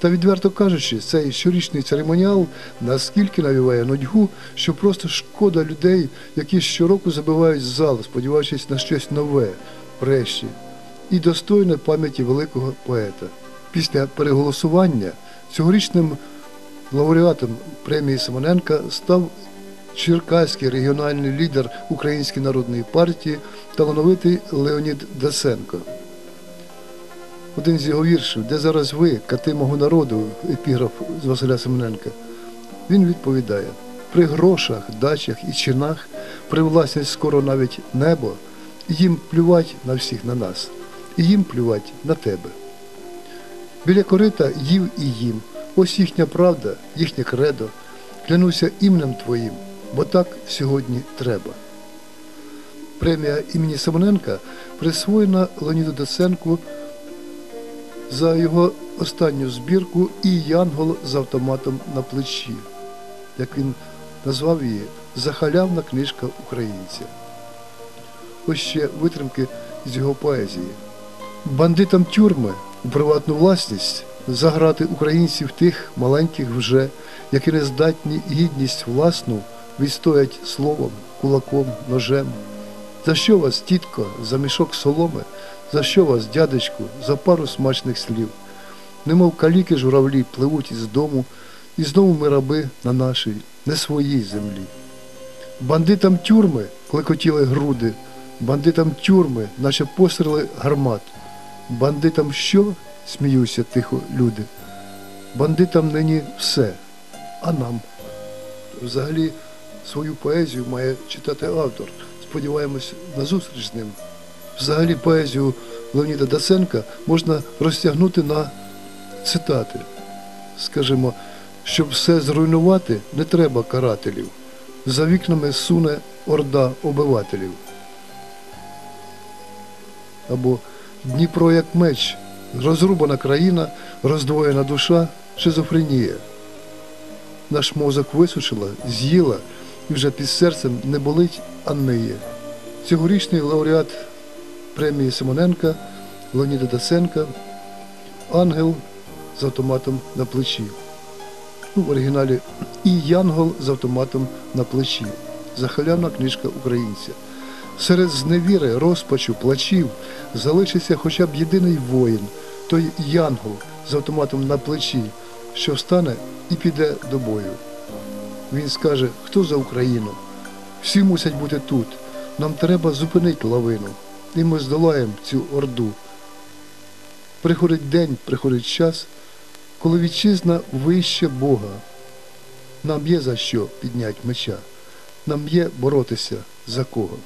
Та відверто кажучи, цей щорічний церемоніал наскільки навіває нудьгу, що просто шкода людей, які щороку забивають зал, сподіваючись на щось нове, врешті, і достойне пам'яті великого поета. Після переголосування цьогорічним лауреатом премії Симоненка став черкаський регіональний лідер Української народної партії талановитий Леонід Дасенко. Один з його віршів, де зараз ви, кати мого народу, епіграф з Василя Семененка, він відповідає: при грошах, дачах і чинах, при власність скоро навіть небо, їм плювать на всіх на нас, і їм плювать на тебе. Біля корита їв і їм, ось їхня правда, їхнє кредо, клянуся іменем твоїм, бо так сьогодні треба. Премія імені Семененка присвоєна Леоніду Даценку за його останню збірку і Янгол з автоматом на плечі, як він назвав її Захалявна книжка українця. Ось ще витримки з його поезії. Бандитам тюрми у приватну власність заграти українців тих маленьких вже, які не здатні гідність власну відстоять словом, кулаком, ножем. За що вас, тітко, за мішок соломи? За що вас, дядечку, за пару смачних слів? Немов каліки журавлі пливуть із дому, і знову ми раби на нашій, не своїй землі. Бандитам тюрми клекотіли груди, бандитам тюрми, наче постріли гармат. Бандитам що? сміються тихо люди. Бандитам нині все, а нам. Взагалі свою поезію має читати автор. Сподіваємось на зустріч з ним. Взагалі поезію Леоніда Даценка можна розтягнути на цитати. Скажімо, щоб все зруйнувати, не треба карателів. За вікнами суне орда обивателів. Або Дніпро як меч, розрубана країна, роздвоєна душа, шизофренія. Наш мозок висушила, з'їла і вже під серцем не болить, а ниє. Цьогорічний лауреат премії Симоненка Леоніда Даценка Ангел з автоматом на плечі. Ну, в оригіналі і Янгол з автоматом на плечі. Захалявна книжка українця. Серед зневіри, розпачу, плачів залишиться хоча б єдиний воїн, той Янгол з автоматом на плечі, що встане і піде до бою. Він скаже, хто за Україну? Всі мусять бути тут. Нам треба зупинити лавину. І ми здолаємо цю орду. Приходить день, приходить час, коли вітчизна вище Бога. Нам є за що підняти меча. Нам є боротися за кого.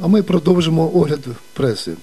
А ми продовжимо огляд преси.